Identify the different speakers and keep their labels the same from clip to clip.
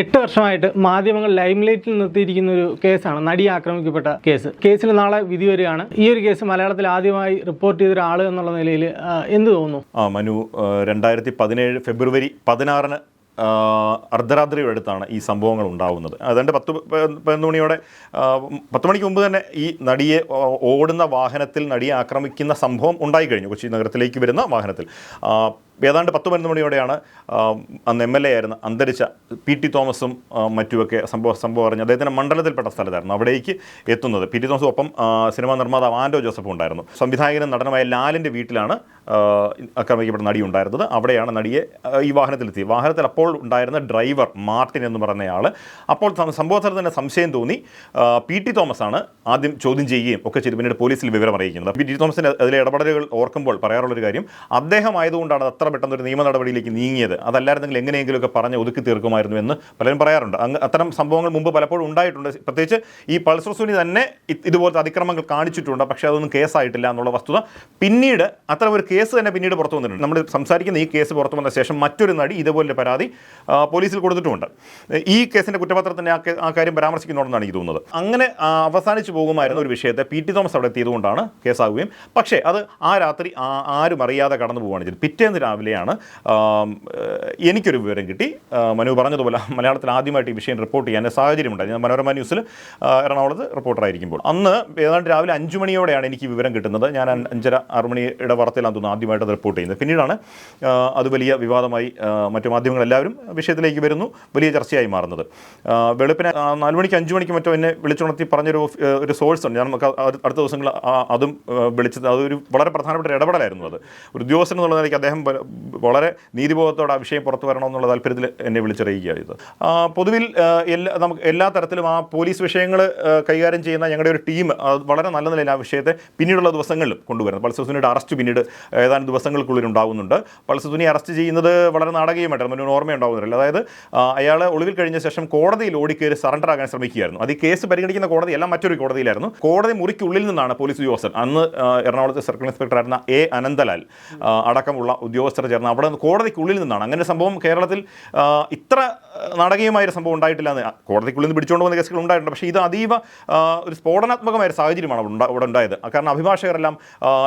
Speaker 1: എട്ട് വർഷമായിട്ട് മാധ്യമങ്ങൾ ലൈംലൈറ്റിൽ നിർത്തിയിരിക്കുന്ന ഒരു കേസാണ് നടി ആക്രമിക്കപ്പെട്ട കേസ്. കേസിൽ നാളെ വിധി വരികയാണ്. ഈ ഒരു കേസ് മലയാളത്തിൽ ആദ്യമായി റിപ്പോർട്ട് ചെയ്ത ഒരാൾ എന്നുള്ള നിലയിൽ എന്ത് തോന്നുന്നു?
Speaker 2: ആ മനു രണ്ടായിരത്തി പതിനേഴ് ഫെബ്രുവരി പതിനാറിന് ആ, അർദ്ധരാത്രിയുടെ അടുത്താണ് ഈ സംഭവങ്ങൾ ഉണ്ടാവുന്നത്. അതുകൊണ്ട് പത്ത് പതിനൊന്ന് മണിയോടെ പത്ത് മണിക്ക് മുമ്പ് തന്നെ ഈ നടിയെ ഓടുന്ന വാഹനത്തിൽ നടിയെ ആക്രമിക്കുന്ന സംഭവം ഉണ്ടായി കഴിഞ്ഞു കൊച്ചി നഗരത്തിലേക്ക് വരുന്ന വാഹനത്തിൽ. ഏതാണ്ട് പത്ത് പതിനൊന്ന് മണിയോടെയാണ് അന്ന് എം എൽ എ ആയിരുന്ന അന്തരിച്ച പി ടി തോമസും മറ്റുമൊക്കെ സംഭവം സംഭവം അറിഞ്ഞ് അദ്ദേഹത്തിന്റെ മണ്ഡലത്തിൽപ്പെട്ട സ്ഥലത്തായിരുന്നു അവിടേക്ക് എത്തുന്നത്. പി ടി തോമസും ഒപ്പം സിനിമാ നിർമ്മാതാവ് ആൻഡോ ജോസഫും ഉണ്ടായിരുന്നു. സംവിധായകനും നടനുമായ ലാലിന്റെ വീട്ടിലാണ് ആക്രമിക്കപ്പെട്ട നടി ഉണ്ടായിരുന്നത്. അവിടെയാണ് നടിയെ ഈ വാഹനത്തിലെത്തി വാഹനത്തിൽ അപ്പോൾ ഉണ്ടായിരുന്ന ഡ്രൈവർ മാർട്ടിൻ എന്ന് പറഞ്ഞയാൾ അപ്പോൾ സംഭവത്തിൽ തന്നെ സംശയം തോന്നി. പി ടി തോമസ് ആണ് ആദ്യം ചോദ്യം ചെയ്യുകയും ഒക്കെ ചെയ്ത്. പിന്നീട് പോലീസിൽ വിവരം അറിയിക്കുന്നത്. പി ടി തോമസിന്റെ അതിലെ ഇടപെടലുകൾ ഓർക്കുമ്പോൾ പറയാറുള്ളൊരു കാര്യം അദ്ദേഹം ആയതുകൊണ്ടാണ് അത്ര പെട്ടെന്ന് ഒരു നിയമ നടപടിയിലേക്ക് നീങ്ങിയത്. അതല്ലായിരുന്നെങ്കിൽ എങ്ങനെയെങ്കിലുമൊക്കെ പറഞ്ഞ് ഒതുക്കി തീർക്കുമായിരുന്നു എന്ന് പലരും പറയാറുണ്ട്. അങ്ങ് അത്തരം സംഭവങ്ങൾ മുമ്പ് പലപ്പോഴും ഉണ്ടായിട്ടുണ്ട്. പ്രത്യേകിച്ച് ഈ പൾസർ സുനി തന്നെ ഇതുപോലത്തെ അതിക്രമങ്ങൾ കാണിച്ചിട്ടുണ്ട്. പക്ഷേ അതൊന്നും കേസായിട്ടില്ല എന്നുള്ള വസ്തുത പിന്നീട് അത്തരം ഒരു കേസ് തന്നെ പിന്നീട് പുറത്തു വന്നിട്ടുണ്ട്. നമ്മൾ സംസാരിക്കുന്ന ഈ കേസ് പുറത്തു വന്ന ശേഷം മറ്റൊരു നടി ഇതുപോലെ പരാതി പോലീസിൽ കൊടുത്തിട്ടുമുണ്ട്. ഈ കേസിന്റെ കുറ്റപത്രത്തിന്റെ ആ കാര്യം പരാമർശിക്കുന്നുണ്ടെന്നാണ് എനിക്ക് തോന്നുന്നത്. അങ്ങനെ അവസാനിച്ച് പോകുമായിരുന്ന ഒരു വിഷയത്തെ പി ടി തോമസ് അവിടെ എത്തിയതുകൊണ്ടാണ് കേസാകുകയും പക്ഷേ അത് ആ രാത്രി ആരും അറിയാതെ കടന്നു പോവുകയാണ് പിറ്റേന്ന് രാവിലെയാണ് എനിക്കൊരു വിവരം കിട്ടി. മനു പറഞ്ഞതുപോലെ മലയാളത്തിൽ ആദ്യമായിട്ട് ഈ വിഷയം റിപ്പോർട്ട് ചെയ്യാൻ സാഹചര്യമുണ്ടായി. ഞാൻ മനോരമ ന്യൂസിൽ എറണാകുളത്ത് റിപ്പോർട്ടറായിരിക്കുമ്പോൾ. അന്ന് ഏതാണ്ട് രാവിലെ അഞ്ചു മണിയോടെയാണ് എനിക്ക് വിവരം കിട്ടുന്നത്. ഞാൻ അഞ്ചര ആറ് മണിയുടെ വാർത്തയിലാണ് തോന്നുന്നു ആദ്യമായിട്ട് അത് റിപ്പോർട്ട് ചെയ്യുന്നത്. പിന്നീടാണ് അത് വലിയ വിവാദമായി മറ്റു മാധ്യമങ്ങളെല്ലാവരും വിഷയത്തിലേക്ക് വരുന്നു വലിയ ചർച്ചയായി മാറുന്നത്. വെളുപ്പിനെ നാല് മണിക്ക് അഞ്ച് മണിക്ക് മറ്റോ എന്നെ വിളിച്ചുണർത്തി പറഞ്ഞൊരു ഒരു സോഴ്സ് ഉണ്ട്. ഞാൻ നമുക്ക് അടുത്ത ദിവസങ്ങൾ അതും വിളിച്ചത് അതൊരു വളരെ പ്രധാനപ്പെട്ട ഒരു ഇടപെടലായിരുന്നു അത്. ഒരു ഉദ്യോഗസ്ഥൻ എന്നുള്ള നിലയ്ക്ക് അദ്ദേഹം വളരെ നീതിബോധത്തോടെ ആ വിഷയം പുറത്തു വരണമെന്നുള്ള താല്പര്യത്തിൽ എന്നെ വിളിച്ചറിയിക്കുകയാണ് ഇത് പൊതുവിൽ എല്ലാ നമുക്ക് എല്ലാ തരത്തിലും ആ പോലീസ് വിഷയങ്ങൾ കൈകാര്യം ചെയ്യുന്ന ഞങ്ങളുടെ ഒരു ടീം വളരെ നല്ല നിലയിൽ ആ വിഷയത്തെ പിന്നീടുള്ള ദിവസങ്ങളിലും കൊണ്ടുവരുന്നത് പൾസ് പൾസസുനിയുടെ അറസ്റ്റ് പിന്നീട് ഏതാനും ദിവസങ്ങൾക്കുള്ളിൽ ഉണ്ടാകുന്നുണ്ട് തുനി അറസ്റ്റ് ചെയ്യുന്നത് വളരെ നാടകീയമായിട്ടാണ് മുന്നേ ഓർമ്മയുണ്ടാകുന്നില്ല അതായത് അയാൾ ഒളിവിൽ കഴിഞ്ഞ ശേഷം കോടതിയിൽ ഓടിക്കയറി സറണ്ടർ ആകാൻ ശ്രമിക്കുകയായിരുന്നു. അത് ഈ കേസ് പരിഗണിക്കുന്ന കോടതി എല്ലാം മറ്റൊരു കോടതിയിലായിരുന്നു. കോടതി മുറിക്കുള്ളിൽ നിന്നാണ് പോലീസ് ഉദ്യോഗസ്ഥർ അന്ന് എറണാകുളത്തെ സർക്കിൾ ഇൻസ്പെക്ടർ ആയിരുന്ന എ അനന്തലാൽ അടക്കമുള്ള ഉദ്യോഗസ്ഥർ ചേർന്ന് അവിടെ കോടതിക്കുള്ളിൽ നിന്നാണ്. അങ്ങനെ സംഭവം കേരളത്തിൽ ഇത്ര നാടകീയമായ ഒരു സംഭവം ഉണ്ടായിട്ടില്ല എന്ന് കോടതിക്കുള്ളിൽ നിന്ന് പിടിച്ചുകൊണ്ട് വന്ന കേസുകൾ ഉണ്ടായിട്ടുണ്ട്. പക്ഷേ ഇത് അതീവ ഒരു സ്ഫോടനാത്മകമായ ഒരു സാഹചര്യമാണ് അവിടെ ഉണ്ടാ- ഉണ്ടായത്. കാരണം അഭിഭാഷകരെല്ലാം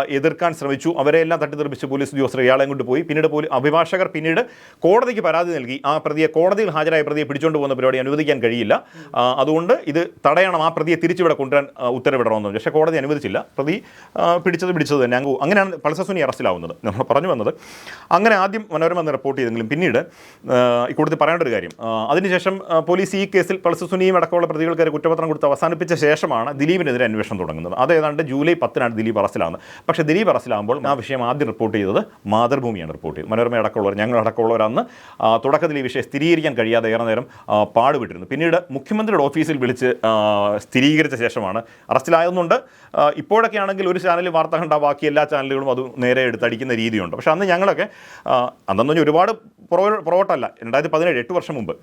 Speaker 2: എതിർക്കാൻ ശ്രമിച്ചു. അവരെ എല്ലാം തട്ടിത്തെറിപ്പിച്ച് പോലീസ് ഉദ്യോഗസ്ഥർ ഇയാളെ കൊണ്ട് പോയി. പിന്നീട് പോലീസ് അഭിഭാഷകർ പിന്നീട് കോടതിക്ക് പരാതി നൽകി. ആ പ്രതിയെ കോടതിയിൽ ഹാജരായ പ്രതിയെ പിടിച്ചുകൊണ്ട് പോകുന്ന പരിപാടി അനുവദിക്കാൻ കഴിയില്ല. അതുകൊണ്ട് ഇത് തടയണം. ആ പ്രതിയെ തിരിച്ചിവിടെ കൊണ്ടുവരാൻ ഉത്തരവിടണമെന്ന് പക്ഷേ കോടതി അനുവദിച്ചില്ല. പ്രതി പിടിച്ചത് പിടിച്ചത് തന്നെ. അങ്ങ് അങ്ങനെയാണ് പൾസസുനി അറസ്റ്റിലാവുന്നത്. നമ്മൾ പറഞ്ഞു വന്നത്. അങ്ങനെ ആദ്യം മനോരമ എന്ന് റിപ്പോർട്ട് ചെയ്തെങ്കിലും പിന്നീട് ഇക്കൂട്ടത്തിൽ പറയേണ്ട ഒരു കാര്യം. അതിനുശേഷം പോലീസ് ഈ കേസിൽ പൾസസുനിയും അടക്കമുള്ള പ്രതികൾക്കെതിരെ കുറ്റപത്രം കൊടുത്ത് അവസാനിപ്പിച്ച ശേഷമാണ് ദിലീപിനെതിരെ അന്വേഷണം തുടങ്ങുന്നത്. അത് ഏതാണ്ട് ജൂലൈ പത്തിനാണ് ദിലീപ് അറസ്റ്റിലാവുന്നത്. പക്ഷേ ദിലീപ് അറസ്റ്റിലാകുമ്പോൾ ആ വിഷയം ആദ്യം റിപ്പോർട്ട് ചെയ്തത് മാതൃഭൂമിയാണ് റിപ്പോർട്ട് ചെയ്തത്. മനോരമ അടക്കമുള്ളവർ ഞങ്ങൾ അടക്കമുള്ളവർ അന്ന് തുടക്കത്തിൽ ഈ വിഷയം സ്ഥിരീകരിക്കാൻ കഴിയാതെ ഏറെ നേരം പാടുപെട്ടിരുന്നു. പിന്നീട് മുഖ്യമന്ത്രിയുടെ ഓഫീസിൽ വിളിച്ച് സ്ഥിരീകരിച്ച ശേഷമാണ്. അറസ്റ്റിലായതുകൊണ്ട് ഇപ്പോഴൊക്കെ ആണെങ്കിൽ ഒരു ചാനലിൽ വാർത്ത കണ്ട ബാക്കി എല്ലാ ചാനലുകളും അത് നേരെ എടുത്തടിക്കുന്ന രീതിയുണ്ട്. പക്ഷേ അന്ന് ഞങ്ങളൊക്കെ അന്നെന്ന് പറഞ്ഞാൽ ഒരുപാട് പുറകോ പുറകോട്ടല്ല രണ്ടായിരത്തി പതിനേഴ് എട്ട് വർഷം മുമ്പ്.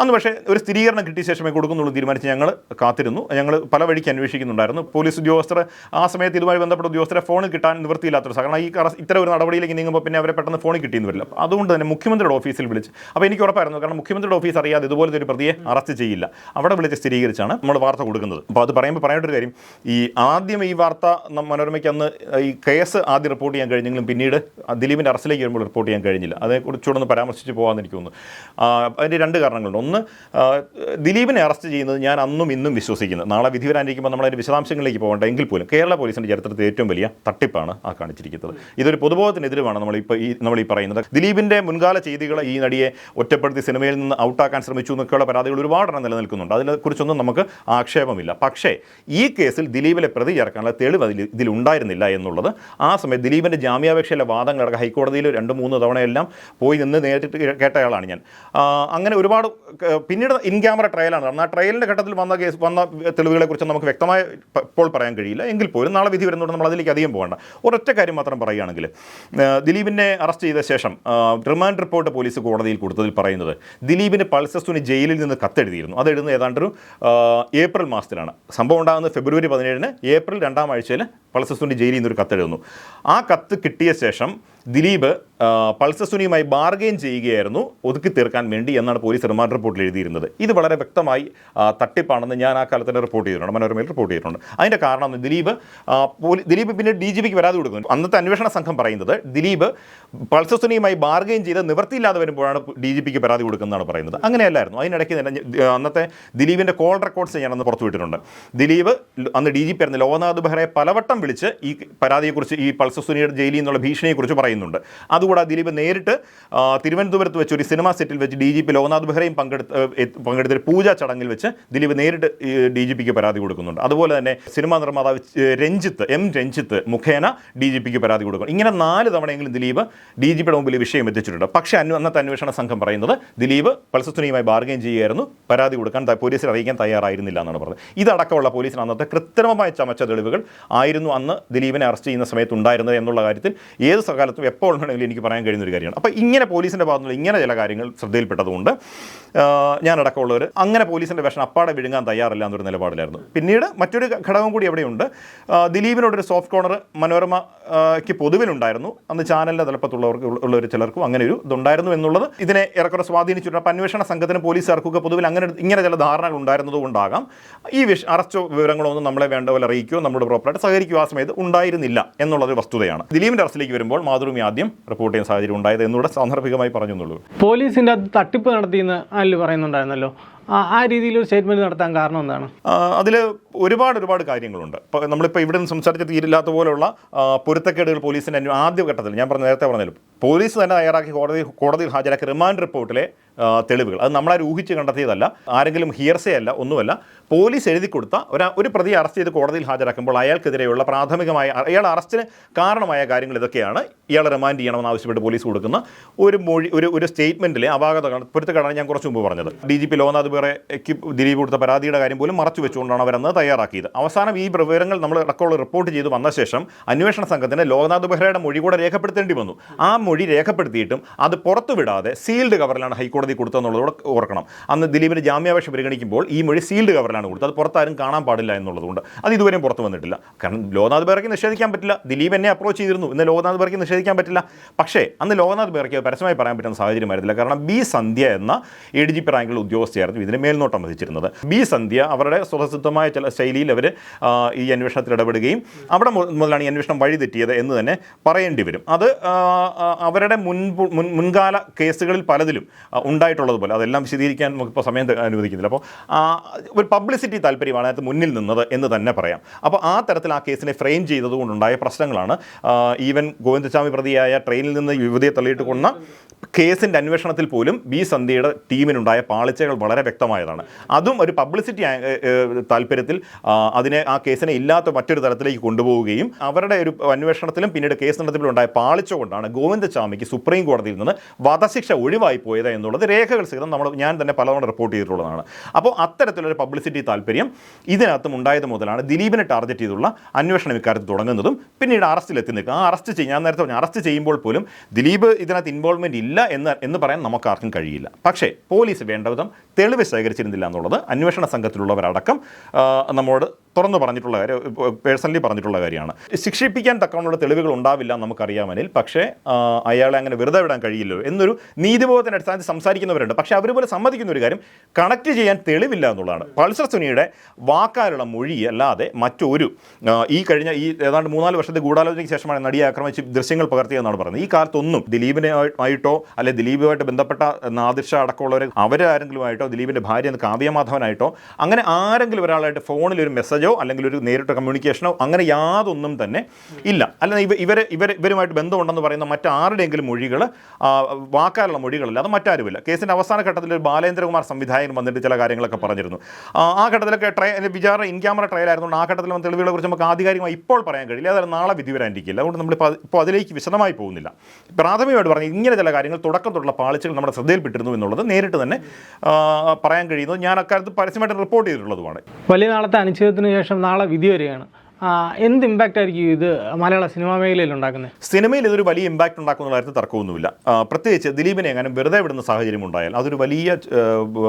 Speaker 2: അന്ന് പക്ഷേ ഒരു സ്ഥിരീകരണം കിട്ടിയ ശേഷമേ കൊടുക്കുന്നുള്ളൂ തീരുമാനിച്ച് ഞങ്ങൾ കാത്തിരുന്നു. ഞങ്ങൾ പല വഴിക്ക് അന്വേഷിക്കുന്നുണ്ടായിരുന്നു. പോലീസ് ഉദ്യോഗസ്ഥർ ആ സമയത്ത് ഇതുമായി ബന്ധപ്പെട്ട ഉദ്യോഗസ്ഥരെ ഫോണിൽ കിട്ടാൻ നിവൃത്തിയില്ലാത്തൊരു കാരണം ഈ ഇത്തരം ഒരു നടപടിയിലേക്ക് നീങ്ങുമ്പോൾ പിന്നെ അവരെ പെട്ടെന്ന് ഫോണിൽ കിട്ടിയെന്ന് വരില്ല. അതുകൊണ്ട് തന്നെ മുഖ്യമന്ത്രിയുടെ ഓഫീസിൽ വിളിച്ച് അപ്പോൾ എനിക്ക് ഉറപ്പായിരുന്നു കാരണം മുഖ്യമന്ത്രിയുടെ ഓഫീസ് അറിയാതെ ഇതുപോലത്തെ ഒരു പ്രതിയെ അറസ്റ്റ് ചെയ്യില്ല. അവിടെ വിളിച്ച് സ്ഥിരീകരിച്ചാണ് നമ്മൾ വാർത്ത കൊടുക്കുന്നത്. അപ്പോൾ അത് പറയുമ്പോൾ പറയേണ്ട കാര്യം ഈ ആദ്യം ഈ വാർത്ത മനോരമയ്ക്ക് അന്ന് ഈ കേസ് ആദ്യം റിപ്പോർട്ട് ചെയ്യാൻ കഴിഞ്ഞെങ്കിലും പിന്നീട് ദിലീപിന്റെ അറസ്റ്റിലേക്ക് വരുമ്പോൾ റിപ്പോർട്ട് ചെയ്യാൻ കഴിഞ്ഞില്ല. അതേക്കുറിച്ചുകൂടെ ഒന്ന് പരാമർശിച്ച് പോകാമെന്ന് എനിക്ക് തോന്നുന്നു. അതിന്റെ രണ്ട് കാരണങ്ങളുണ്ട്. ഒന്ന് ദിലീപിനെ അറസ്റ്റ് ചെയ്യുന്നത് ഞാൻ അന്നും ഇന്നും വിശ്വസിക്കുന്നു. നാളെ വിധി വരാനിരിക്കുമ്പോൾ നമ്മൾ അതിന്റെ വിശദാംശങ്ങളിലേക്ക് പോകേണ്ട. എങ്കിൽ പോലും കേരള പോലീസിന്റെ ചരിത്രത്തിൽ ഏറ്റവും വലിയ തട്ടിപ്പാണ് ആ കാണിച്ചിരിക്കുന്നത്. ഇതൊരു പൊതുബോധത്തിനെതിരുമാണ് നമ്മൾ ഇപ്പോൾ ഈ നമ്മൾ ഈ പറയുന്നത്. ദിലീപിന്റെ മുൻകാല ചെയ്തികൾ ഈ നടിയെ ഒറ്റപ്പെടുത്തി സിനിമയിൽ നിന്ന് ഔട്ടാക്കാൻ ശ്രമിച്ചു എന്നൊക്കെയുള്ള പരാതികൾ ഒരുപാടെണ്ണം നിലനിൽക്കുന്നുണ്ട്. അതിനെക്കുറിച്ചൊന്നും നമുക്ക് ആക്ഷേപമില്ല. പക്ഷേ ഈ കേസിൽ ദിലീപിലെ പ്രതി ചേർക്കാനുള്ള തെളിവ് അതിൽ ഇതിലുണ്ടായിരുന്നില്ല എന്നുള്ളത് ആ സമയത്ത് ദിലീപിന്റെ ജാമ്യാപേക്ഷയിലെ വാദങ്ങളൊക്കെ ഹൈക്കോടതിയിൽ രണ്ട് മൂന്ന് തവണയെല്ലാം പോയി നിന്ന് നേരിട്ട് കേട്ടയാളാണ് ഞാൻ. അങ്ങനെ ഒരുപാട് പിന്നീട് ഇൻ ക്യാമറ ട്രയലാണ്. കാരണം ആ ട്രയലിന്റെ ഘട്ടത്തിൽ വന്ന കേസ് വന്ന തെളിവുകളെക്കുറിച്ച് നമുക്ക് വ്യക്തമായി ഇപ്പോൾ പറയാൻ കഴിയില്ല. എങ്കിൽ പോലും നാളെ വിധി വരുന്നതുകൊണ്ട് നമ്മൾ അതിലേക്ക് അധികം പോകണ്ട. ഒരൊറ്റ കാര്യം മാത്രം പറയുകയാണെങ്കിൽ ദിലീപിനെ അറസ്റ്റ് ചെയ്ത ശേഷം റിമാൻഡ് റിപ്പോർട്ട് പോലീസ് കോടതിയിൽ കൊടുത്തതിൽ പറയുന്നത് ദിലീപിന് പൾസസ്തുനി ജയിലിൽ നിന്ന് കത്തെഴുതിയിരുന്നു. അത് എഴുതുന്നത് ഏതാണ്ട് ഒരു ഏപ്രിൽ മാസത്തിലാണ്. സംഭവം ഉണ്ടാകുന്നത് ഫെബ്രുവരി പതിനേഴിന്. ഏപ്രിൽ രണ്ടാം ആഴ്ചയിൽ പൾസസ്തുനി ജയിലിൽ നിന്നൊരു കത്തെഴുതുന്നു. ആ കത്ത് കിട്ടിയ ശേഷം ദിലീപ് പൾസർ സുനിയുമായി ബാർഗെയിൻ ചെയ്യുകയായിരുന്നു. ഒതുക്കി തീർക്കാൻ വേണ്ടി എന്നാണ് പോലീസ് റിമാൻഡ് റിപ്പോർട്ടിൽ എഴുതിയിരുന്നത്. ഇത് വളരെ വ്യക്തമായി തട്ടിപ്പാണെന്ന് ഞാൻ ആ കാലത്ത് തന്നെ റിപ്പോർട്ട് ചെയ്തിട്ടുണ്ട്. മനോരമയിൽ റിപ്പോർട്ട് ചെയ്തിട്ടുണ്ട്. അതിന്റെ കാരണം ദിലീപ് ദിലീപ് പിന്നെ ഡി ജി പിക്ക് പരാതി കൊടുക്കുന്നു. അന്നത്തെ അന്വേഷണ സംഘം പറയുന്നത് ദിലീപ് പൾസർ സുനിയുമായി ബാർഗെയിൻ ചെയ്ത് നിവൃത്തിയില്ലാതെ വരുമ്പോഴാണ് ഡി ജി പിക്ക് പരാതി കൊടുക്കുന്നതാണ് പറയുന്നത്. അങ്ങനെയല്ലായിരുന്നു. അതിനിടയ്ക്ക് തന്നെ അന്നത്തെ ദിലീപിന്റെ കോൾ റെക്കോർഡ്സ് ഞാൻ അന്ന് പുറത്തുവിട്ടിട്ടുണ്ട് ദിലീപ് അന്ന് ഡി ജി പി ആയിരുന്നു ലോകനാഥ് ബെഹ്റയെ പലവട്ടം വിളിച്ച് ഈ പരാതിയെക്കുറിച്ച് ഈ പൾസർ സുനിയുടെ ജയിലിൽ നിന്നുള്ള ഭീഷണിയെക്കുറിച്ച് പറയുന്നുണ്ട്. അതുകൂടാതെ ദിലീപ് നേരിട്ട് തിരുവനന്തപുരത്ത് വെച്ച് ഒരു സിനിമാ സെറ്റിൽ വെച്ച് ഡി ജി പി ലോകനാഥ് ബെഹ്റയും പങ്കെടുത്ത് ഒരു പൂജാ ചടങ്ങിൽ വെച്ച് ദിലീപ് നേരിട്ട് ഡി ജി പിക്ക് പരാതി കൊടുക്കുന്നുണ്ട്. അതുപോലെ തന്നെ സിനിമാ നിർമ്മാതാവ് രഞ്ജിത്ത് എം രഞ്ജിത്ത് മുഖേന ഡി ജി പിക്ക് പരാതി കൊടുക്കും. ഇങ്ങനെ നാല് തവണയെങ്കിലും ദിലീപ് ഡി ജി പിയുടെ മുമ്പിൽ വിഷയം എത്തിച്ചിട്ടുണ്ട്. പക്ഷേ അന്ന് അന്നത്തെ അന്വേഷണ സംഘം പറയുന്നത് ദിലീപ് പൾസസുനിയുമായി ബാർഗെയിൻ ചെയ്യുകയായിരുന്നു പരാതി കൊടുക്കാൻ പോലീസിൽ അറിയിക്കാൻ തയ്യാറായിരുന്നില്ല എന്നാണ് പറഞ്ഞത് ഇതടക്കമുള്ള പോലീസിന് അന്നത്തെ കൃത്രിമമായി ചമച്ച തെളിവുകൾ ആയിരുന്നു അന്ന് ദിലീപിനെ അറസ്റ്റ് ചെയ്യുന്ന സമയത്ത് ഉണ്ടായിരുന്നത് എന്നുള്ള കാര്യത്തിൽ ഏത് കാലത്തും എപ്പോൾ വേണമെങ്കിലും എനിക്ക് പറയാൻ കഴിയുന്ന ഒരു കാര്യമാണ്. അപ്പോൾ ഇങ്ങനെ പോലീസിന്റെ ഭാഗത്തുനിന്ന് ഇങ്ങനെ ചില കാര്യങ്ങൾ ശ്രദ്ധയിൽപ്പെട്ടതുകൊണ്ട് ഞാൻ അടക്കമുള്ളവർ അങ്ങനെ പോലീസിന്റെ വിഷം അപ്പാടെ വിഴുങ്ങാൻ തയ്യാറില്ല എന്നൊരു നിലപാടിലായിരുന്നു. പിന്നീട് മറ്റൊരു ഘടകം കൂടി എവിടെയുണ്ട് ദിലീപിനോടൊരു സോഫ്റ്റ് കോർണർ മനോരമയ്ക്ക് പൊതുവിലുണ്ടായിരുന്നു. അന്ന് ചാനലിന്റെ തലപ്പത്തുള്ളവർക്ക് ഉള്ള- ഉള്ളവർ ചിലർക്കും അങ്ങനെ ഒരു ഇതുണ്ടായിരുന്നു എന്നുള്ളത് ഇതിനെ ഏറെക്കുറെ സ്വാധീനിച്ചിട്ടുണ്ട്. അപ്പോൾ അന്വേഷണ സംഘത്തിന് പോലീസുകാർക്കൊക്കെ പൊതുവിൽ അങ്ങനെ ഇങ്ങനെ ചില ധാരണകൾ ഉണ്ടായിരുന്നതുകൊണ്ടാകാം. ഈ വിഷ അറസ്റ്റോ വിവരങ്ങളോ ഒന്നും നമ്മളെ വേണ്ട പോലെ അറിയിക്കുകയോ നമ്മുടെ പ്രോപ്പറായിട്ട് സഹകരിക്കുകയോ ആ സമയത്ത് ഉണ്ടായിരുന്നില്ല എന്നുള്ളൊരു വസ്തുതയാണ്. ദിലീപിന്റെ അറസ്റ്റിലേക്ക് വരുമ്പോൾ മാതൃഭൂമി ആദ്യം റിപ്പോർട്ട് ചെയ്യുന്ന സാഹചര്യം ഉണ്ടായത് എന്നൂടെ സാന്ദർഭികമായി പറഞ്ഞു എന്നുള്ളൂ.
Speaker 1: പോലീസിന്റെ അത് തട്ടിപ്പ് നടത്തിയെന്ന് അതിൽ പറയുന്നുണ്ടായിരുന്നല്ലോ. ആ രീതിയിൽ രീതിയിലൊരു സ്റ്റേറ്റ്മെന്റ് നടത്താൻ കാരണം എന്താണ്?
Speaker 2: അതിൽ ഒരുപാട് ഒരുപാട് കാര്യങ്ങളുണ്ട്. ഇപ്പോൾ നമ്മളിപ്പോൾ ഇവിടെ നിന്ന് സംസാരിച്ച തീരില്ലാത്ത പോലെയുള്ള പൊരുത്തക്കേടുകൾ പോലീസിന്റെ ആദ്യ ഘട്ടത്തിൽ ഞാൻ പറഞ്ഞ നേരത്തെ പറഞ്ഞാലും പോലീസ് തന്നെ തയ്യാറാക്കി കോടതി കോടതിയിൽ ഹാജരാക്കിയ റിമാൻഡ് റിപ്പോർട്ടിലെ തെളിവുകൾ. അത് നമ്മളെ ഊഹിച്ച് കണ്ടെത്തിയതല്ല ആരെങ്കിലും ഹിയർസേ അല്ല ഒന്നുമല്ല. പോലീസ് എഴുതി കൊടുത്ത ഒരു ഒരു പ്രതിയെ അറസ്റ്റ് ചെയ്ത് കോടതിയിൽ ഹാജരാക്കുമ്പോൾ അയാൾക്കെതിരെയുള്ള പ്രാഥമികമായ അയാൾ അറസ്റ്റിന് കാരണമായ കാര്യങ്ങൾ ഇതൊക്കെയാണ് ഇയാളെ റിമാൻഡ് ചെയ്യണമെന്ന് ആവശ്യപ്പെട്ട് പോലീസ് കൊടുക്കുന്ന ഒരു മൊഴി ഒരു ഒരു സ്റ്റേറ്റ്മെന്റിലെ അപാകത പൊരുത്തക്കേടാണ് ഞാൻ കുറച്ച് മുമ്പ് പറഞ്ഞത്. ഡി ജി പി ലോകനാഥ് ബെഹ്റയ്ക്ക് ദിലീപ് കൊടുത്ത പരാതിയുടെ കാര്യം പോലും മറച്ചു വെച്ചുകൊണ്ടാണ് അവരന്ന് തയ്യാറാക്കിയത്. അവസാനം ഈ വിവരങ്ങൾ നമ്മൾ അടക്കമുള്ള റിപ്പോർട്ട് ചെയ്ത് വന്ന ശേഷം അന്വേഷണ സംഘത്തിന് ലോകനാഥ് ബെഹ്റയുടെ മൊഴി കൂടെ രേഖപ്പെടുത്തേണ്ടി വന്നു. ആ മൊഴി രേഖപ്പെടുത്തിയിട്ടും അത് പുറത്തുവിടാതെ സീൽഡ് കവറിലാണ് ഹൈക്കോടതി കൊടുത്തതെന്നുള്ളതോടെ ഓർക്കണം. അന്ന് ദിലീപിന് ജാമ്യാപേക്ഷ പരിഗണിക്കുമ്പോൾ ഈ മൊഴി സീൽഡ് കവറിലാണ് കൊടുത്തത്. അത് പുറത്താരും കാണാൻ പാടില്ല എന്നുള്ളതുകൊണ്ട്. അത് ഇതുവരെയും പുറത്ത് വന്നിട്ടില്ല. കാരണം ലോകനാഥ് ബേർക്ക് നിഷേധിക്കാൻ പറ്റില്ല. ദിലീപ് എന്നെ അപ്രോച്ച് ചെയ്തിരുന്നു. ഇന്ന് ലോകനാഥ് ബേർക്ക് നിഷേധിക്കാൻ പറ്റില്ല. പക്ഷേ അന്ന് ലോകനാഥ് ബേർക്ക് പരസ്യമായി പറയാൻ പറ്റുന്ന സാഹചര്യമായിരുന്നില്ല കാരണം ബി സന്ധ്യ എന്ന എ ഡി ജി പി റാങ്കിലുള്ള ഉദ്യോഗസ്ഥയായിരുന്നു ഇതിന് മേൽനോട്ടം വഹിച്ചിരുന്നത്. ബി സന്ധ്യ അവരുടെ സ്വതസിദ്ധമായ ചില ശൈലിയിൽ അവർ ഈ അന്വേഷണത്തിൽ ഇടപെടുകയും അവിടെ മുതലാണ് ഈ അന്വേഷണം വഴിതെറ്റിയത് എന്ന് തന്നെ പറയേണ്ടി വരും. അത് അവരുടെ മുൻപ് മുൻ മുൻകാല കേസുകളിൽ പലതിലും ആ, ഉണ്ടായിട്ടുള്ളതുപോലെ അതെല്ലാം വിശദീകരിക്കാൻ നമുക്കിപ്പോൾ സമയം അനുവദിക്കുന്നില്ല. അപ്പോൾ ഒരു പബ്ലിസിറ്റി താല്പര്യമാണ് അതിനകത്ത് മുന്നിൽ നിന്നത് എന്ന് തന്നെ പറയാം. അപ്പോൾ ആ തരത്തിൽ ആ കേസിനെ ഫ്രെയിം ചെയ്തതുകൊണ്ടുണ്ടായ പ്രശ്നങ്ങളാണ് ഈവൻ ഗോവിന്ദസ്വാമി പ്രതിയായ ട്രെയിനിൽ നിന്ന് യുവതിയെ തള്ളിയിട്ട് കൊന്ന കേസിന്റെ അന്വേഷണത്തിൽ പോലും ബി സന്ധ്യയുടെ ടീമിനുണ്ടായ പാളിച്ചകൾ വളരെ വ്യക്തമായതാണ്. അതും ഒരു പബ്ലിസിറ്റി താല്പര്യത്തിൽ അതിനെ ആ കേസിനെ ഇല്ലാത്ത മറ്റൊരു തരത്തിലേക്ക് കൊണ്ടുപോവുകയും അവരുടെ ഒരു അന്വേഷണത്തിലും പിന്നീട് കേസ് നടത്തിപ്പിലുണ്ടായ പാളിച്ച കൊണ്ടാണ് ഗോവിന്ദസ്വാമിക്ക് സുപ്രീം കോടതിയിൽ നിന്ന് വധശിക്ഷ ഒഴിവായി പോയത് എന്നുള്ളത് രേഖകൾ സഹിതം നമ്മൾ ഞാൻ തന്നെ പലതവണ റിപ്പോർട്ട് ചെയ്തിട്ടുള്ളതാണ്. അപ്പോൾ അത്തരത്തിലൊരു പബ്ലിസിറ്റി താല്പര്യം ഇതിനകത്തും ഉണ്ടായത് മുതലാണ് ദിലീപിനെ ടാർഗറ്റ് ചെയ്തുള്ള അന്വേഷണം ഇക്കാര്യത്തിൽ തുടങ്ങുന്നതും പിന്നീട് അറസ്റ്റിലെത്തി നിൽക്കുക. ആ അറസ്റ്റ് ചെയ്യും ഞാൻ നേരത്തെ പറഞ്ഞു അറസ്റ്റ് ചെയ്യുമ്പോൾ പോലും ദിലീപ് ഇതിനകത്ത് ഇൻവോൾവ്മെന്റ് ഇല്ല എന്ന് എന്ന് പറയാൻ നമുക്ക് ആർക്കും കഴിയില്ല. പക്ഷേ പോലീസ് വേണ്ട വിധം തെളിവ് ശേഖരിച്ചിരുന്നില്ല എന്നുള്ളത് അന്വേഷണ സംഘത്തിലുള്ളവരടക്കം നമ്മോട് തുറന്നു പറഞ്ഞിട്ടുള്ള കാര്യം പേഴ്സണലി പറഞ്ഞിട്ടുള്ള കാര്യമാണ്. ശിക്ഷിപ്പിക്കാൻ തക്കവണ്ണമുള്ള തെളിവുകൾ ഉണ്ടാവില്ല എന്ന് നമുക്കറിയാമെങ്കിൽ പക്ഷേ അയാളെ അങ്ങനെ വെറുതെ വിടാൻ കഴിയില്ലല്ലോ എന്നൊരു നീതിബോധത്തിന്റെ അടിസ്ഥാനത്തിൽ സംസാരിക്കുന്നവരുണ്ട്. പക്ഷേ അവർ പോലെ സമ്മതിക്കുന്ന ഒരു കാര്യം കണക്ട് ചെയ്യാൻ തെളിവില്ല എന്നുള്ളതാണ്. പൾസർ സുനിയുടെ വാക്കാലുള്ള മൊഴി അല്ലാതെ മറ്റൊരു ഈ കഴിഞ്ഞ ഈ ഏതാണ്ട് മൂന്നാൽ വർഷത്തെ ഗൂഢാലോചനയ്ക്ക് ശേഷമാണ് നടിയെ ആക്രമിച്ച് ദൃശ്യങ്ങൾ പകർത്തിയെന്നാണ് പറയുന്നത്. ഈ കാലത്തൊന്നും ദിലീപിനെ ആയി- ആയിട്ടോ അല്ലെ ദിലീപുമായിട്ട് ബന്ധപ്പെട്ട നാദിർഷ അടക്കമുള്ളവർ അവരാരെങ്കിലുമായിട്ടോ ദിലീപിന്റെ ഭാര്യ എന്ന് കാവ്യമാധവനായിട്ടോ അങ്ങനെ ആരെങ്കിലും ഒരാളായിട്ട് ഫോണിൽ ഒരു മെസ്സേജോ അല്ലെങ്കിൽ ഒരു നേരിട്ട് കമ്മ്യൂണിക്കേഷനോ അങ്ങനെ യാതൊന്നും തന്നെ ഇല്ല. അല്ല ഇവ ഇവർ ഇവർ ഇവരുമായിട്ട് ബന്ധമുണ്ടെന്ന് പറയുന്ന മറ്റാരുടെയെങ്കിലും മൊഴികൾ വാക്കാലുള്ള മൊഴികളല്ലാതെ മറ്റാരുമില്ല. കേസിന്റെ അവസാന ഘട്ടത്തിൽ ഒരു ബാലേന്ദ്രകുമാർ സംവിധായകൻ വന്നിട്ട് ചില കാര്യങ്ങളൊക്കെ പറഞ്ഞിരുന്നു. ആ, ഘട്ടത്തിലൊക്കെ ട്രയൽ വിചാരണ ഇൻ ക്യാമറ ട്രയൽ ആയതുകൊണ്ട് ആ ഘട്ടത്തിൽ തെളിവുകളെ കുറിച്ച് നമുക്ക് ആധികാരികമായി ഇപ്പോൾ പറയാൻ കഴിയില്ല. അതായത് നാളെ വിധി വരാനിരിക്കില്ല അതുകൊണ്ട് അത് ഇപ്പോൾ അതിലേക്ക് വിശദമായി പോകുന്നില്ല. പ്രാഥമികമായിട്ട് പറഞ്ഞാൽ ഇങ്ങനെ ചില കാര്യങ്ങൾ തുടക്കം തൊട്ടുള്ള പാളിച്ചകൾ നമ്മുടെ ശ്രദ്ധയിൽപ്പെട്ടിരുന്നു എന്നുള്ളത് നേരിട്ട് തന്നെ പറയാൻ കഴിയുന്നത് ഞാൻ അക്കാലത്ത് പരസ്യമായിട്ട് റിപ്പോർട്ട് ചെയ്തിട്ടുള്ളതുമാണ്.
Speaker 1: വലിയ നാളത്തെ അനിശ്ചിതത്തിന് ശേഷം നാളെ വിധി വരികയാണ്. എന്ത് ഇമ്പാക്റ്റ് ആയിരിക്കും ഇത് മലയാള സിനിമാ മേഖലയിൽ ഉണ്ടാക്കുന്നത്
Speaker 2: സിനിമയിൽ ഇതൊരു വലിയ ഇമ്പാക്റ്റ് ഉണ്ടാക്കുന്ന കാര്യത്തിൽ തർക്കമൊന്നുമില്ല പ്രത്യേകിച്ച് ദിലീപിനെ എങ്ങനെ വെറുതെ വിടുന്ന സാഹചര്യം ഉണ്ടായാൽ അതൊരു വലിയ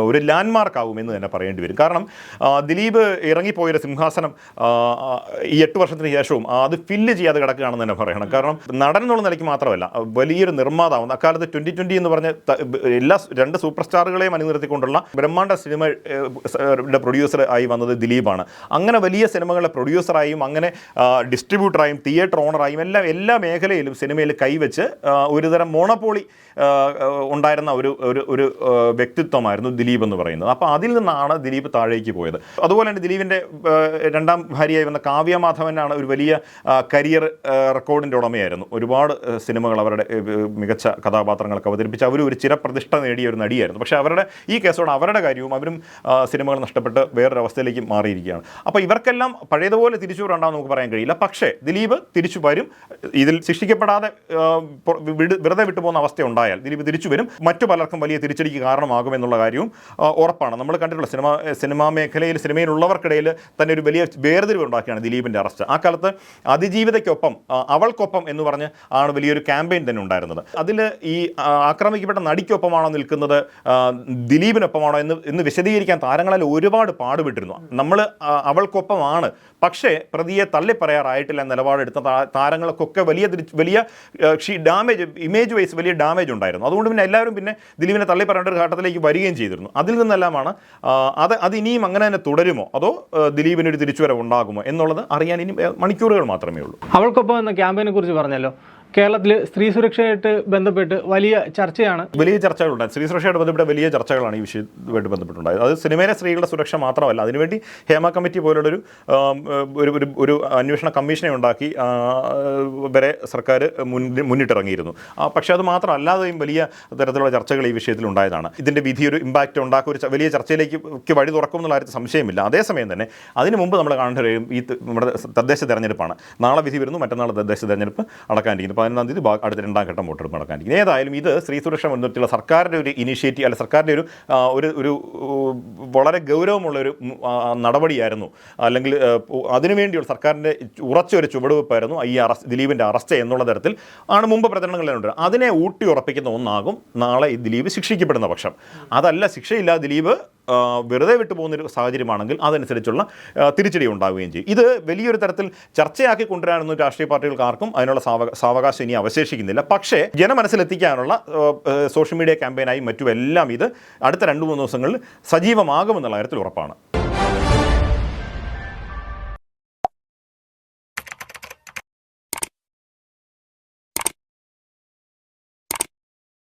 Speaker 2: ഒരു ലാൻഡ് മാർക്ക് ആവും എന്ന് തന്നെ പറയേണ്ടി വരും കാരണം ദിലീപ് ഇറങ്ങിപ്പോയൊരു സിംഹാസനം ഈ എട്ട് വർഷത്തിന് ശേഷവും അത് ഫില്ല് ചെയ്യാതെ കിടക്കുകയാണെന്ന് തന്നെ പറയണം കാരണം നടൻ എന്നുള്ള നിലയ്ക്ക് മാത്രമല്ല വലിയൊരു നിർമ്മാതാവ് അക്കാലത്ത് ട്വന്റി ട്വന്റി എന്ന് പറഞ്ഞ എല്ലാ രണ്ട് സൂപ്പർ സ്റ്റാറുകളെയും അണിനിർത്തിക്കൊണ്ടുള്ള ബ്രഹ്മാണ്ഡ സിനിമയുടെ പ്രൊഡ്യൂസർ ആയി വന്നത് ദിലീപാണ് അങ്ങനെ വലിയ സിനിമകളുടെ പ്രൊഡ്യൂസറായും അങ്ങനെ ഡിസ്ട്രിബ്യൂട്ടറായും തിയേറ്റർ ഓണറായും എല്ലാം എല്ലാ മേഖലയിലും സിനിമയിൽ കൈവച്ച് ഒരുതരം ആ, ഉണ്ടായിരുന്ന ഒരു ഒരു ഒരു വ്യക്തിത്വമായിരുന്നു ദിലീപ് എന്ന് പറയുന്നത്. അപ്പോൾ അതിൽ നിന്നാണ് ദിലീപ് താഴേക്ക് പോയത്. അതുപോലെ തന്നെ ദിലീപിന്റെ രണ്ടാം ഭാര്യയായി വന്ന കാവ്യ മാധവനാണ് ഒരു വലിയ കരിയർ റെക്കോർഡിന്റെ ഉടമയായിരുന്നു. ഒരുപാട് സിനിമകൾ അവരുടെ മികച്ച കഥാപാത്രങ്ങളൊക്കെ അവതരിപ്പിച്ച് അവർ ഒരു ചിരപ്രതിഷ്ഠ നേടിയ ഒരു നടിയായിരുന്നു. പക്ഷേ അവരുടെ ഈ കേസോട് അവരുടെ കാര്യവും അവരും സിനിമകൾ നഷ്ടപ്പെട്ട് വേറൊരവസ്ഥയിലേക്ക് മാറിയിരിക്കുകയാണ്. അപ്പോൾ ഇവർക്കെല്ലാം പഴയതുപോലെ തിരിച്ചു വരണ്ടാന്ന് നമുക്ക് പറയാൻ കഴിയില്ല. പക്ഷേ ദിലീപ് തിരിച്ചു വരും. ഇതിൽ ശിക്ഷിക്കപ്പെടാതെ വെറുതെ വിട്ടുപോകുന്ന അവസ്ഥ ഉണ്ടായാൽ ദിലീപ് തിരിച്ചു വരും. മറ്റു പലർക്കും വലിയ തിരിച്ചടിക്ക് കാരണമാകുമെന്നുള്ള കാര്യവും ഉറപ്പാണ്. നമ്മൾ കണ്ടിട്ടുള്ള സിനിമ സിനിമാ മേഖലയിൽ സിനിമയിലുള്ളവർക്കിടയിൽ തന്നെ ഒരു വലിയ വേർതിരിവ് ഉണ്ടാക്കിയാണ് ദിലീപിന്റെ അറസ്റ്റ്. ആ കാലത്ത് അതിജീവിതയ്ക്കൊപ്പം അവൾക്കൊപ്പം എന്ന് പറഞ്ഞ് ആണ് വലിയൊരു ക്യാമ്പയിൻ തന്നെ ഉണ്ടായിരുന്നത്. അതിൽ ഈ ആക്രമിക്കപ്പെട്ട നടിക്കൊപ്പമാണോ നിൽക്കുന്നത് ദിലീപിനൊപ്പമാണോ എന്ന് എന്ന് വിശദീകരിക്കാൻ താരങ്ങളിൽ ഒരുപാട് പാടുപെട്ടിരുന്നു. നമ്മൾ അവൾക്കൊപ്പമാണ്. പക്ഷേ പ്രതിയെ തള്ളിപ്പറയാറായിട്ടില്ല നിലപാടെടുത്ത താരങ്ങൾക്കൊക്കെ വലിയ വലിയ വലിയ ഡാമേജ് ഇമേജ് വൈസ് വലിയ ഡാമേജ് ഉണ്ടായിരുന്നു. അതുകൊണ്ട് പിന്നെ എല്ലാവരും പിന്നെ ദിലീപിനെ തള്ളിപ്പറയേണ്ട ഒരു ഘട്ടത്തിലേക്ക് വരികയും ചെയ്തിരുന്നു. അതിൽ നിന്നെല്ലാമാണ് അത് അത് ഇനിയും അങ്ങനെ തന്നെ തുടരുമോ? അതോ ദിലീപിന് ദിലീപിനൊരു തിരിച്ചുവരവ് ഉണ്ടാകുമോ എന്നുള്ളത് അറിയാൻ ഇനി മണിക്കൂറുകൾ മാത്രമേ ഉള്ളൂ.
Speaker 1: അവൾക്കൊപ്പം എന്ന ക്യാമ്പയിനെ കുറിച്ച് പറഞ്ഞല്ലോ. കേരളത്തിൽ സ്ത്രീ സുരക്ഷയായിട്ട് ബന്ധപ്പെട്ട് വലിയ ചർച്ചയാണ്.
Speaker 2: വലിയ ചർച്ചകളുണ്ട്. സ്ത്രീ സുരക്ഷയായിട്ട് ബന്ധപ്പെട്ട വലിയ ചർച്ചകളാണ് ഈ വിഷയവുമായിട്ട് ബന്ധപ്പെട്ടുണ്ടായത്. അത് സിനിമയിലെ സ്ത്രീകളുടെ സുരക്ഷ മാത്രമല്ല അതിനുവേണ്ടി ഹേമ കമ്മിറ്റി പോലുള്ളൊരു ഒരു ഒരു ഒരു അന്വേഷണ കമ്മീഷനെ ഉണ്ടാക്കി വരെ സർക്കാർ മുന്നിട്ടിറങ്ങിയിരുന്നു. പക്ഷേ അത് മാത്രമല്ലാതെയും വലിയ തരത്തിലുള്ള ചർച്ചകൾ ഈ വിഷയത്തിൽ ഉണ്ടായതാണ്. ഇതിന്റെ വിധി ഒരു ഇമ്പാക്റ്റ് ഉണ്ടാക്കും ഒരു വലിയ ചർച്ചയിലേക്ക് ക്ക് വഴി തുറക്കും എന്നുള്ള കാര്യത്തിൽ സംശയമില്ല. അതേസമയം തന്നെ അതിന് മുമ്പ് നമ്മൾ കാണേണ്ട ഒരു ഈ നമ്മുടെ തദ്ദേശ തെരഞ്ഞെടുപ്പാണ്. നാളെ വിധി വരുന്നു മറ്റന്നാൾ തദ്ദേശ തെരഞ്ഞെടുപ്പ് നടക്കാനിരിക്കുന്നു പതിനൊന്നാം തീയതി അടുത്ത രണ്ടാം ഘട്ടം വോട്ടെടുപ്പ് നടക്കാനിരിക്കുന്നു. ഏതായാലും ഇത് സ്ത്രീ സുരക്ഷ മുൻനിർത്തിയുള്ള സർക്കാരിന്റെ ഒരു ഇനീഷ്യേറ്റീവ് അല്ല സർക്കാരിന്റെ ഒരു ഒരു ഒരു വളരെ ഗൗരവമുള്ള ഒരു നടപടിയായിരുന്നു. അല്ലെങ്കിൽ അതിനുവേണ്ടിയുള്ള സർക്കാരിന്റെ ഉറച്ച ഒരു ചുവടുവെപ്പായിരുന്നു ഈ അറസ്റ്റ് ദിലീപിന്റെ അറസ്റ്റ് എന്നുള്ള തരത്തിൽ. ആണ് മുമ്പ് പ്രചരണങ്ങളിലുണ്ട് അതിനെ ഊട്ടി ഉറപ്പിക്കുന്ന ഒന്നാകും നാളെ ഈ ദിലീപ് ശിക്ഷിക്കപ്പെടുന്ന പക്ഷം. അതല്ല ശിക്ഷയില്ല ദിലീപ്. വെറുതെ വിട്ടു പോകുന്നൊരു സാഹചര്യമാണെങ്കിൽ അതനുസരിച്ചുള്ള തിരിച്ചടി ഉണ്ടാവുകയും ചെയ്യും. ഇത് വലിയൊരു തരത്തിൽ ചർച്ചയാക്കി കൊണ്ടുവരാനൊന്നും രാഷ്ട്രീയ പാർട്ടികൾക്ക് ആർക്കും അതിനുള്ള സാവക സാവകാശം ഇനി അവശേഷിക്കുന്നില്ല. പക്ഷേ ജനമനസ്സിലെത്തിക്കാനുള്ള സോഷ്യൽ മീഡിയ ക്യാമ്പയിനായി മറ്റുമെല്ലാം ഇത് അടുത്ത രണ്ട് മൂന്ന് ദിവസങ്ങളിൽ സജീവമാകുമെന്നുള്ള കാര്യത്തിൽ ഉറപ്പാണ്.